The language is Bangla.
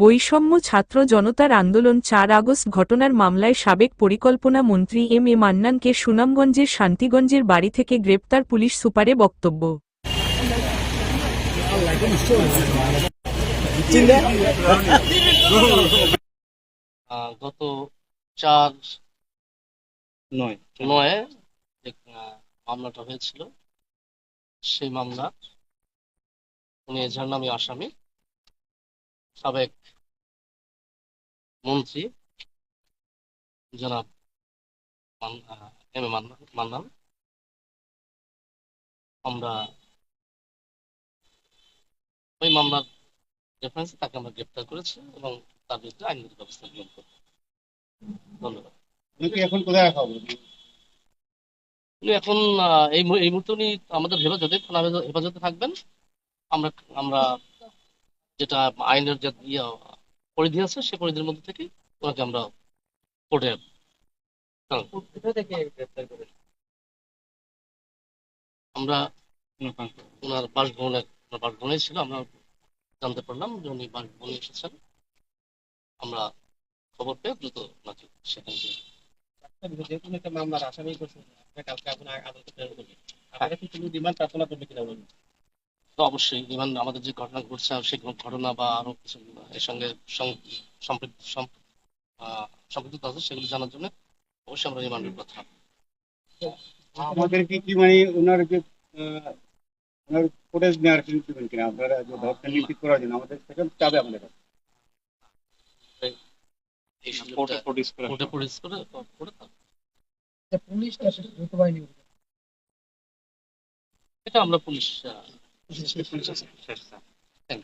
বৈষম্য ছাত্র জনতার আন্দোলন চার আগস্ট ঘটনার মামলায় সাবেক পরিকল্পনা মন্ত্রী এম এ মান্নানকে সুনামগঞ্জের শান্তিগঞ্জের বাড়ি থেকে গ্রেপ্তার পুলিশ সুপারে বক্তব্য। গত চার নয়, নয়ে মামলাটা হয়েছিল, সেই মামলা, উনি এজাহার নামী আসামি। সাবেক মন্ত্রী জনাব এম এ মান্নান। আমরা ওই মামলার রেফারেন্সে তাকে আমরা গ্রেপ্তার করেছি এবং তার বিরুদ্ধে আইনগত ব্যবস্থা গ্রহণ করব। ধন্যবাদ। এখন কোথায় রাখা হবে? এখন এই মুহূর্তে উনি আমাদের হেফাজতে হেফাজতে থাকবেন। আমরা আমরা যেটা আইনের যে ইয়ে পরিধি আছে সে পরিধির মধ্যে থেকে ওনাকে আমরা কোর্টে আমরা ওনার বাসভবনে বাসভবনে ছিল আমরা জানতে পারলাম যে উনি বাসভবনে এসেছেন। আমরা খবর পেয়ে দ্রুত ওনাকে সেখানে যেহেতু একটা মামলার আসামি করছেন কালকে আপনার আদালতে প্রেরণ করবেন আপনারা কি কোনো ডিমান্ড প্রার্থনা করবে কিনা বলুন? তো অবশ্যই ইভেন আমাদের যে ঘটনা ঘটছে সেই ঘটনা বা আরও কিছু এর সঙ্গে সম্পৃক্ত আছে সেগুলো জানার জন্য অবশ্যই আমরা রিমান্ডের কথা। আমাদের কি কি মানে ওনার যে ওনার ফুটেজ নেওয়ার কিনা? আপনারা যে করার জন্য আমাদের থেকে চাবে আমাদের কাছে। এটা আমরা পুলিশ thank you.